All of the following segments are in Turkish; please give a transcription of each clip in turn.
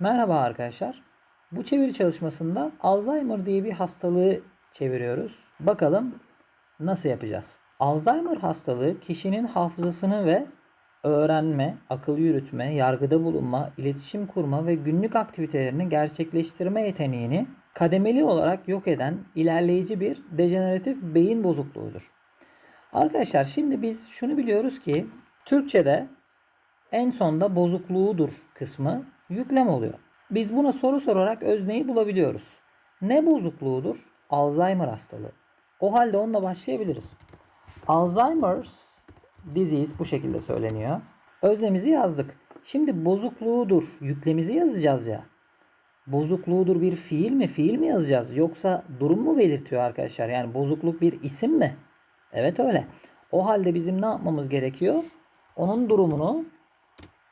Merhaba arkadaşlar. Bu çeviri çalışmasında Alzheimer diye bir hastalığı çeviriyoruz. Bakalım nasıl yapacağız? Alzheimer hastalığı kişinin hafızasını ve öğrenme, akıl yürütme, yargıda bulunma, iletişim kurma ve günlük aktivitelerini gerçekleştirme yeteneğini kademeli olarak yok eden ilerleyici bir dejeneratif beyin bozukluğudur. Arkadaşlar şimdi biz şunu biliyoruz ki Türkçe'de en sonda bozukluğudur kısmı yüklem oluyor. Biz buna soru sorarak özneyi bulabiliyoruz. Ne bozukluğudur? Alzheimer hastalığı. O halde onunla başlayabiliriz. Alzheimer's disease bu şekilde söyleniyor. Öznemizi yazdık. Şimdi bozukluğudur. Yüklemizi yazacağız ya. Bozukluğudur bir fiil mi? Fiil mi yazacağız? Yoksa durum mu belirtiyor arkadaşlar? Yani bozukluk bir isim mi? Evet öyle. O halde bizim ne yapmamız gerekiyor? Onun durumunu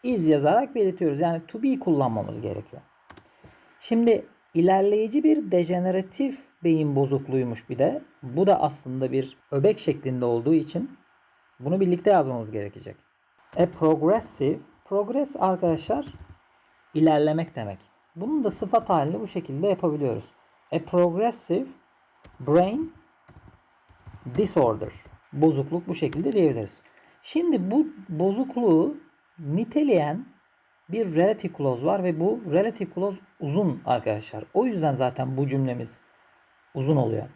iz yazarak belirtiyoruz. Yani to be kullanmamız gerekiyor. Şimdi ilerleyici bir dejeneratif beyin bozukluğuymuş bir de. Bu da aslında bir öbek şeklinde olduğu için bunu birlikte yazmamız gerekecek. A progressive, progress arkadaşlar ilerlemek demek. Bunun da sıfat halini bu şekilde yapabiliyoruz. A progressive brain disorder. Bozukluk bu şekilde diyebiliriz. Şimdi bu bozukluğu niteleyen bir relative clause var ve bu relative clause uzun arkadaşlar. O yüzden zaten bu cümlemiz uzun oluyor.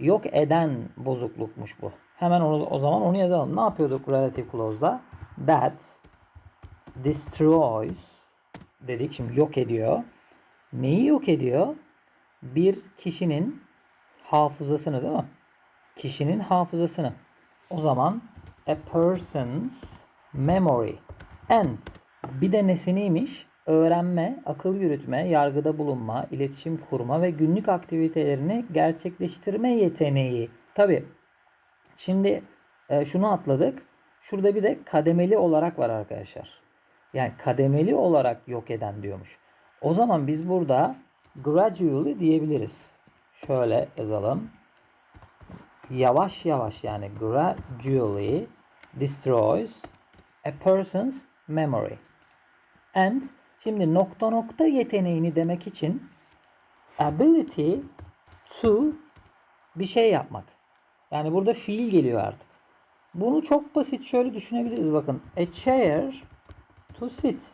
Yok eden bozuklukmuş bu. Hemen o, o zaman onu yazalım. Ne yapıyorduk relative clause'da? That destroys dedik. Şimdi yok ediyor. Neyi yok ediyor? Bir kişinin hafızasını değil mi? Kişinin hafızasını. O zaman a person's memory and bir de nesi neymiş? Öğrenme, akıl yürütme, yargıda bulunma, iletişim kurma ve günlük aktivitelerini gerçekleştirme yeteneği. Tabi şimdi e, şunu atladık. Şurada bir de kademeli olarak var arkadaşlar. Yani kademeli olarak yok eden diyormuş. O zaman biz burada gradually diyebiliriz. Şöyle yazalım. Yavaş yavaş yani gradually destroys a person's memory. And şimdi nokta nokta yeteneğini demek için ability to bir şey yapmak. Yani burada fiil geliyor artık. Bunu çok basit şöyle düşünebiliriz bakın. A chair to sit.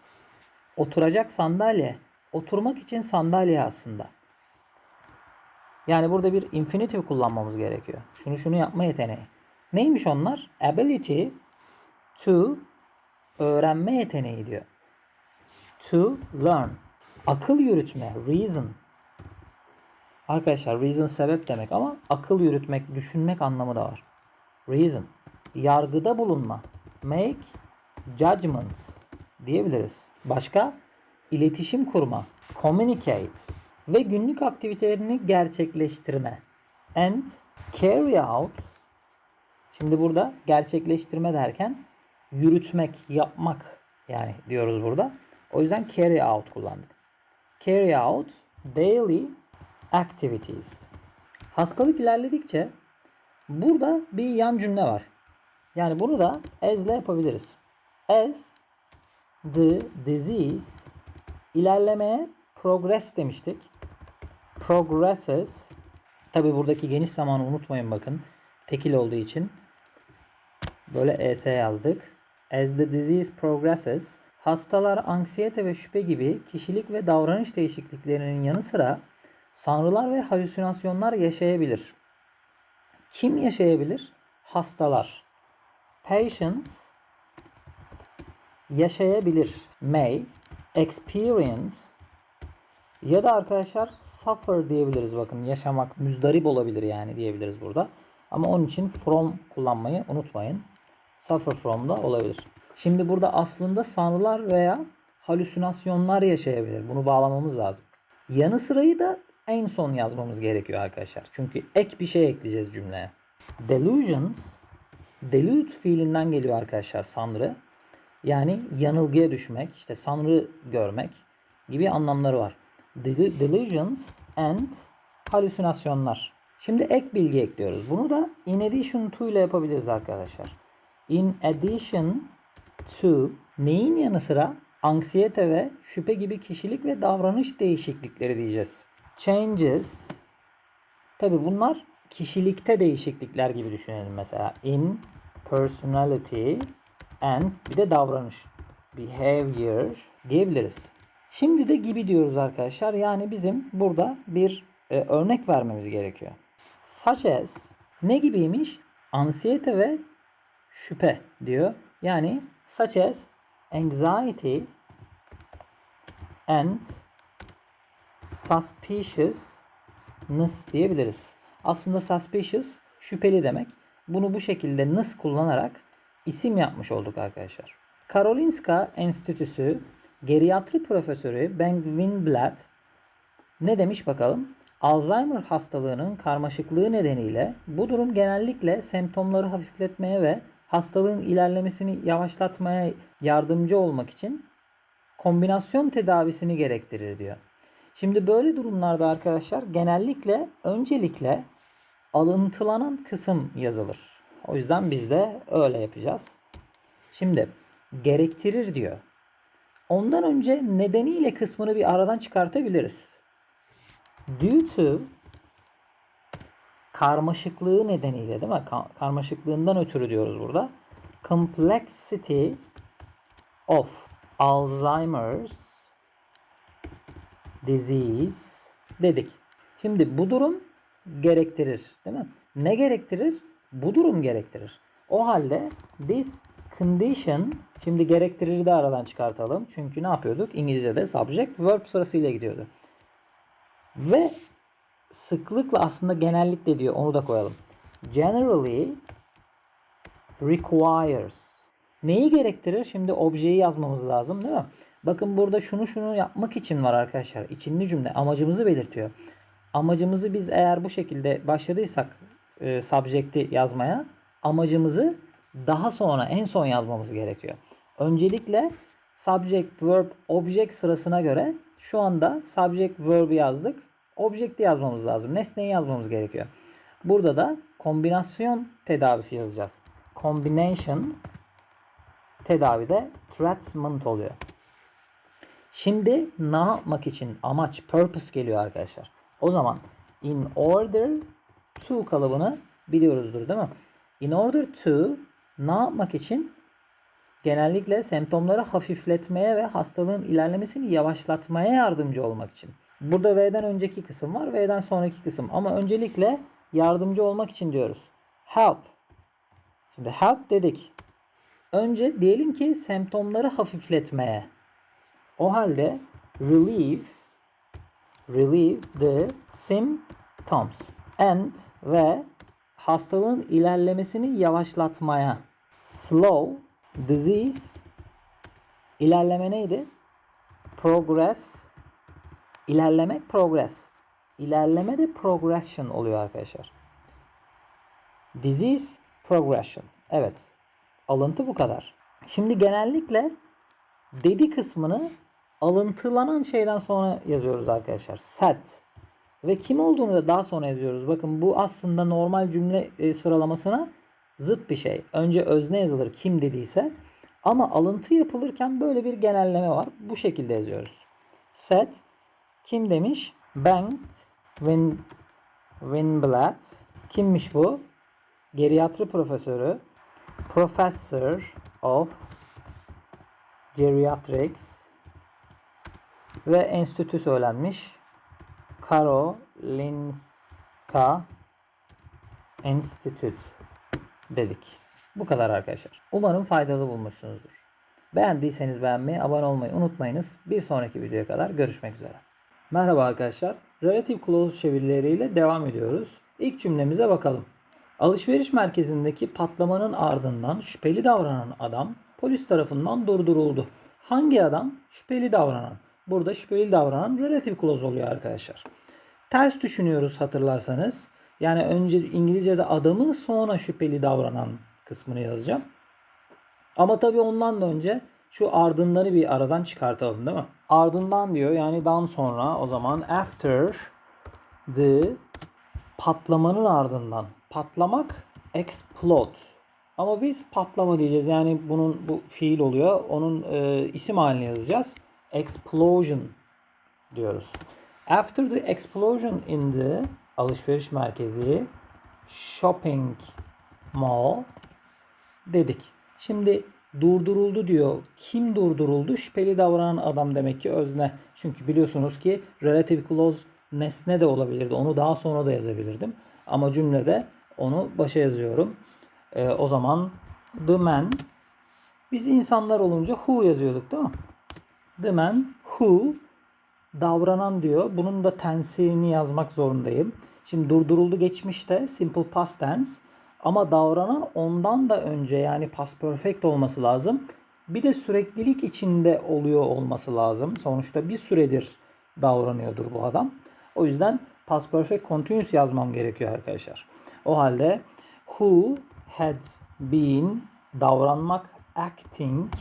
Oturacak sandalye. Oturmak için sandalye aslında. Yani burada bir infinitive kullanmamız gerekiyor. Şunu şunu yapma yeteneği. Neymiş onlar? Ability to öğrenme yeteneği diyor. To learn. Akıl yürütme. Reason. Arkadaşlar reason sebep demek ama akıl yürütmek, düşünmek anlamı da var. Reason. Yargıda bulunma. Make judgments diyebiliriz. Başka? İletişim kurma. Communicate. Ve günlük aktivitelerini gerçekleştirme. And carry out. Şimdi burada gerçekleştirme derken yürütmek, yapmak yani diyoruz burada. O yüzden carry out kullandık. Carry out daily activities. Hastalık ilerledikçe burada bir yan cümle var. Yani bunu da as ile yapabiliriz. As the disease ilerlemeye progress demiştik. Progresses tabi buradaki geniş zamanı unutmayın bakın. Tekil olduğu için böyle es yazdık. As the disease progresses hastalar anksiyete ve şüphe gibi kişilik ve davranış değişikliklerinin yanı sıra sanrılar ve halüsinasyonlar yaşayabilir. Kim yaşayabilir? Hastalar. Patients yaşayabilir. May experience ya da arkadaşlar suffer diyebiliriz bakın yaşamak müzdarip olabilir yani diyebiliriz burada. Ama onun için from kullanmayı unutmayın. Suffer from da olabilir. Şimdi burada aslında sanrılar veya halüsinasyonlar yaşayabilir. Bunu bağlamamız lazım. Yanı sırayı da en son yazmamız gerekiyor arkadaşlar. Çünkü ek bir şey ekleyeceğiz cümleye. Delusions delude fiilinden geliyor arkadaşlar sanrı. Yani yanılgıya düşmek, işte sanrı görmek gibi anlamları var. Del- Delusions and halüsinasyonlar. Şimdi ek bilgi ekliyoruz. Bunu da in addition to ile yapabiliriz arkadaşlar. In addition to neyin yanı sıra? anksiyete ve şüphe gibi kişilik ve davranış değişiklikleri diyeceğiz. Changes Tabi bunlar kişilikte değişiklikler gibi düşünelim mesela. In personality and bir de davranış. Behavior diyebiliriz. Şimdi de gibi diyoruz arkadaşlar. Yani bizim burada bir e, örnek vermemiz gerekiyor. Such as ne gibiymiş? Ansiyete ve şüphe diyor. Yani such as anxiety and suspiciousness diyebiliriz. Aslında suspicious şüpheli demek. Bunu bu şekilde ness kullanarak isim yapmış olduk arkadaşlar. Karolinska Enstitüsü geriatri profesörü Bengt Winblad ne demiş bakalım? Alzheimer hastalığının karmaşıklığı nedeniyle bu durum genellikle semptomları hafifletmeye ve hastalığın ilerlemesini yavaşlatmaya yardımcı olmak için kombinasyon tedavisini gerektirir diyor. Şimdi böyle durumlarda arkadaşlar genellikle öncelikle alıntılanan kısım yazılır. O yüzden biz de öyle yapacağız. Şimdi gerektirir diyor. Ondan önce nedeniyle kısmını bir aradan çıkartabiliriz. Due to karmaşıklığı nedeniyle değil mi? Ka- karmaşıklığından ötürü diyoruz burada. Complexity of Alzheimer's disease dedik. Şimdi bu durum gerektirir değil mi? Ne gerektirir? Bu durum gerektirir. O halde this condition şimdi gerektirir de aradan çıkartalım. Çünkü ne yapıyorduk? İngilizce'de subject verb sırasıyla gidiyordu. Ve sıklıkla aslında genellikle diyor onu da koyalım. Generally requires. Neyi gerektirir? Şimdi objeyi yazmamız lazım değil mi? Bakın burada şunu şunu yapmak için var arkadaşlar. İçinli cümle amacımızı belirtiyor. Amacımızı biz eğer bu şekilde başladıysak e, subject'i yazmaya amacımızı daha sonra en son yazmamız gerekiyor. Öncelikle subject, verb, object sırasına göre şu anda subject, verb yazdık. Object'i yazmamız lazım. Nesneyi yazmamız gerekiyor. Burada da kombinasyon tedavisi yazacağız. Combination tedavide treatment oluyor. Şimdi ne yapmak için amaç, purpose geliyor arkadaşlar. O zaman in order to kalıbını biliyoruzdur değil mi? In order to ne yapmak için? Genellikle semptomları hafifletmeye ve hastalığın ilerlemesini yavaşlatmaya yardımcı olmak için. Burada V'den önceki kısım var, V'den sonraki kısım. Ama öncelikle yardımcı olmak için diyoruz. Help. Şimdi help dedik. Önce diyelim ki semptomları hafifletmeye. O halde relieve relieve the symptoms and ve hastalığın ilerlemesini yavaşlatmaya. Slow disease ilerleme neydi? Progress ilerlemek progress. İlerleme de progression oluyor arkadaşlar. Disease progression. Evet. Alıntı bu kadar. Şimdi genellikle dedi kısmını alıntılanan şeyden sonra yazıyoruz arkadaşlar. Set. Ve kim olduğunu da daha sonra yazıyoruz. Bakın bu aslında normal cümle e, sıralamasına zıt bir şey. Önce özne yazılır kim dediyse. Ama alıntı yapılırken böyle bir genelleme var. Bu şekilde yazıyoruz. Set kim demiş? Bengt Win, Winblad. Kimmiş bu? Geriatri profesörü. Professor of Geriatrics ve enstitü söylenmiş. Karolinska Enstitüt dedik. Bu kadar arkadaşlar. Umarım faydalı bulmuşsunuzdur. Beğendiyseniz beğenmeyi, abone olmayı unutmayınız. Bir sonraki videoya kadar görüşmek üzere. Merhaba arkadaşlar. Relative clause çevirileriyle devam ediyoruz. İlk cümlemize bakalım. Alışveriş merkezindeki patlamanın ardından şüpheli davranan adam polis tarafından durduruldu. Hangi adam? Şüpheli davranan. Burada şüpheli davranan relative clause oluyor arkadaşlar. Ters düşünüyoruz hatırlarsanız. Yani önce İngilizce'de adamı sonra şüpheli davranan kısmını yazacağım. Ama tabii ondan da önce şu ardınları bir aradan çıkartalım değil mi? Ardından diyor yani dan sonra o zaman after the patlamanın ardından. Patlamak explode. Ama biz patlama diyeceğiz. Yani bunun bu fiil oluyor. Onun e, isim haline yazacağız. Explosion diyoruz. After the explosion in the alışveriş merkezi shopping mall dedik. Şimdi durduruldu diyor. Kim durduruldu? Şüpheli davranan adam demek ki özne. Çünkü biliyorsunuz ki relative clause nesne de olabilirdi. Onu daha sonra da yazabilirdim. Ama cümlede onu başa yazıyorum. Ee, o zaman the man biz insanlar olunca who yazıyorduk değil mi? The man who davranan diyor. Bunun da tensini yazmak zorundayım. Şimdi durduruldu geçmişte simple past tense ama davranan ondan da önce yani past perfect olması lazım. Bir de süreklilik içinde oluyor olması lazım. Sonuçta bir süredir davranıyordur bu adam. O yüzden past perfect continuous yazmam gerekiyor arkadaşlar. O halde who had been davranmak acting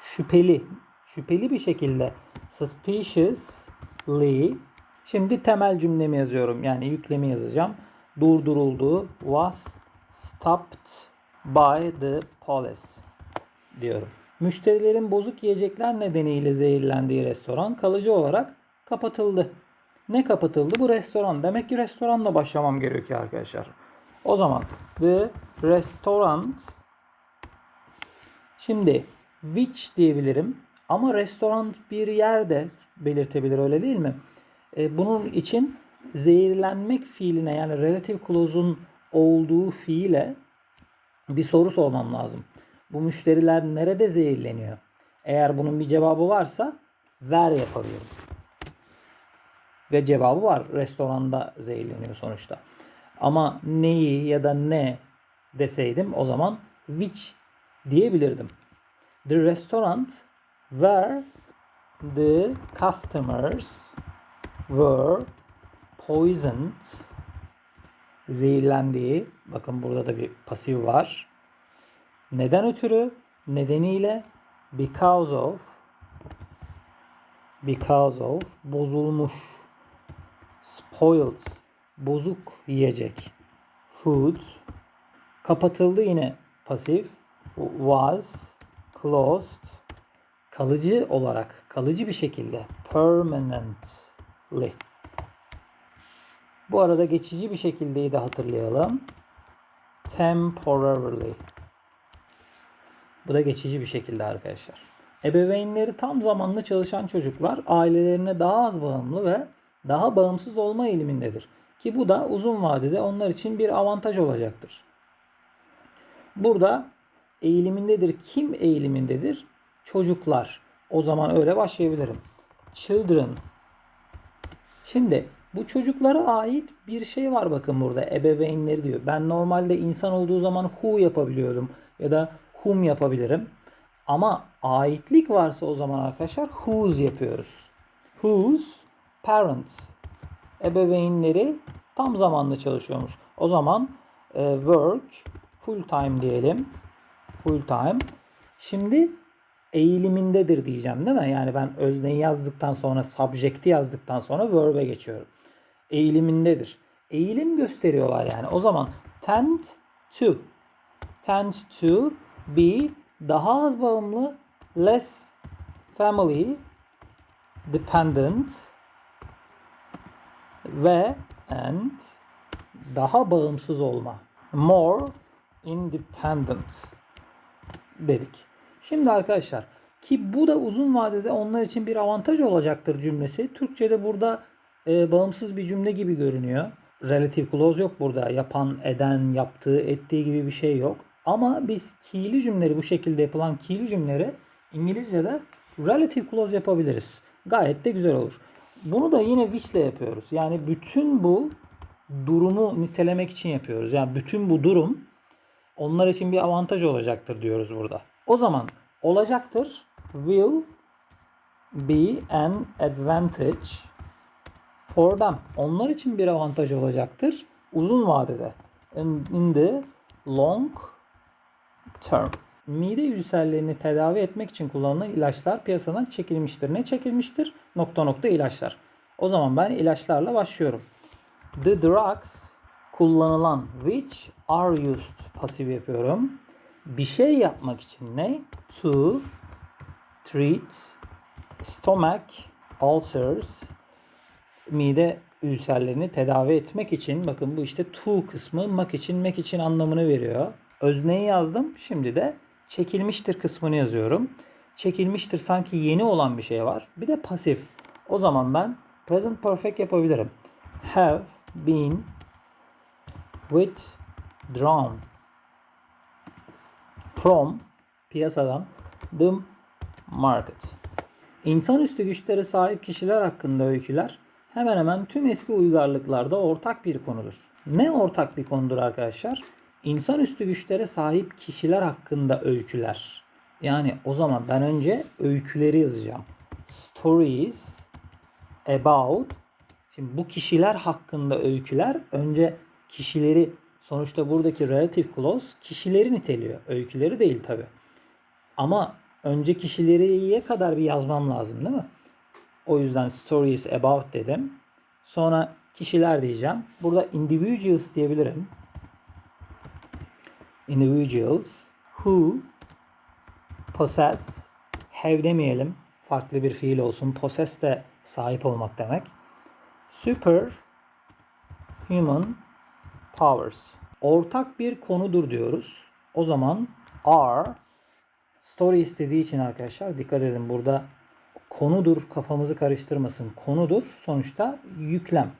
şüpheli şüpheli bir şekilde suspiciously şimdi temel cümlemi yazıyorum yani yüklemi yazacağım durduruldu was stopped by the police diyorum. Müşterilerin bozuk yiyecekler nedeniyle zehirlendiği restoran kalıcı olarak kapatıldı. Ne kapatıldı? Bu restoran. Demek ki restoranla başlamam gerekiyor arkadaşlar. O zaman the restaurant Şimdi which diyebilirim ama restoran bir yerde belirtebilir öyle değil mi? E, bunun için zehirlenmek fiiline yani relative clause'un olduğu fiile bir soru sormam lazım. Bu müşteriler nerede zehirleniyor? Eğer bunun bir cevabı varsa ver yapabilirim. Ve cevabı var. Restoranda zehirleniyor sonuçta. Ama neyi ya da ne deseydim o zaman which diyebilirdim. The restaurant where the customers were poisoned zehirlendiği bakın burada da bir pasif var. Neden ötürü? Nedeniyle because of because of bozulmuş spoiled bozuk yiyecek food kapatıldı yine pasif was closed kalıcı olarak kalıcı bir şekilde permanently bu arada geçici bir şekildeyi de hatırlayalım. Temporarily. Bu da geçici bir şekilde arkadaşlar. Ebeveynleri tam zamanlı çalışan çocuklar ailelerine daha az bağımlı ve daha bağımsız olma eğilimindedir. Ki bu da uzun vadede onlar için bir avantaj olacaktır. Burada eğilimindedir. Kim eğilimindedir? Çocuklar. O zaman öyle başlayabilirim. Children. Şimdi bu çocuklara ait bir şey var bakın burada ebeveynleri diyor. Ben normalde insan olduğu zaman who yapabiliyordum ya da whom yapabilirim. Ama aitlik varsa o zaman arkadaşlar whose yapıyoruz. Whose parents ebeveynleri tam zamanlı çalışıyormuş. O zaman e, work full time diyelim. Full time. Şimdi eğilimindedir diyeceğim değil mi? Yani ben özneyi yazdıktan sonra subject'i yazdıktan sonra verb'e geçiyorum eğilimindedir. Eğilim gösteriyorlar yani. O zaman tend to tend to be daha az bağımlı less family dependent ve and daha bağımsız olma more independent dedik. Şimdi arkadaşlar ki bu da uzun vadede onlar için bir avantaj olacaktır cümlesi. Türkçe'de burada e, bağımsız bir cümle gibi görünüyor. Relative clause yok burada. Yapan, eden, yaptığı, ettiği gibi bir şey yok. Ama biz ki'li cümleleri bu şekilde yapılan ki'li cümleleri İngilizce'de relative clause yapabiliriz. Gayet de güzel olur. Bunu da yine which ile yapıyoruz. Yani bütün bu durumu nitelemek için yapıyoruz. Yani bütün bu durum onlar için bir avantaj olacaktır diyoruz burada. O zaman olacaktır will be an advantage for them. Onlar için bir avantaj olacaktır. Uzun vadede. In, in the long term. Mide ülserlerini tedavi etmek için kullanılan ilaçlar piyasadan çekilmiştir. Ne çekilmiştir? Nokta nokta ilaçlar. O zaman ben ilaçlarla başlıyorum. The drugs kullanılan which are used pasif yapıyorum. Bir şey yapmak için ne? To treat stomach ulcers mide ülserlerini tedavi etmek için bakın bu işte to kısmı mak için mek için anlamını veriyor. Özneyi yazdım. Şimdi de çekilmiştir kısmını yazıyorum. Çekilmiştir sanki yeni olan bir şey var. Bir de pasif. O zaman ben present perfect yapabilirim. Have been withdrawn from piyasadan the market. İnsanüstü güçlere sahip kişiler hakkında öyküler hemen hemen tüm eski uygarlıklarda ortak bir konudur. Ne ortak bir konudur arkadaşlar? İnsanüstü güçlere sahip kişiler hakkında öyküler. Yani o zaman ben önce öyküleri yazacağım. Stories about Şimdi bu kişiler hakkında öyküler önce kişileri sonuçta buradaki relative clause kişileri niteliyor. Öyküleri değil tabi. Ama önce kişileriye kadar bir yazmam lazım değil mi? O yüzden stories about dedim. Sonra kişiler diyeceğim. Burada individuals diyebilirim. Individuals who possess have demeyelim. Farklı bir fiil olsun. Possess de sahip olmak demek. Super human powers. Ortak bir konudur diyoruz. O zaman are story istediği için arkadaşlar dikkat edin burada konudur kafamızı karıştırmasın. Konudur sonuçta yüklem.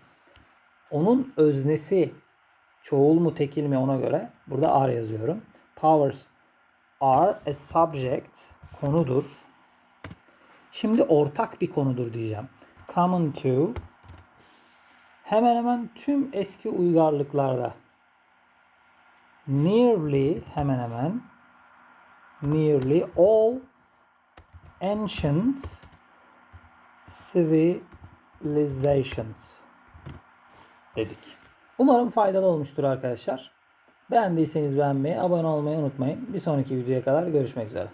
Onun öznesi çoğul mu tekil mi ona göre burada are yazıyorum. Powers are a subject konudur. Şimdi ortak bir konudur diyeceğim. Common to hemen hemen tüm eski uygarlıklarda nearly hemen hemen nearly all ancient civilizations dedik. Umarım faydalı olmuştur arkadaşlar. Beğendiyseniz beğenmeyi, abone olmayı unutmayın. Bir sonraki videoya kadar görüşmek üzere.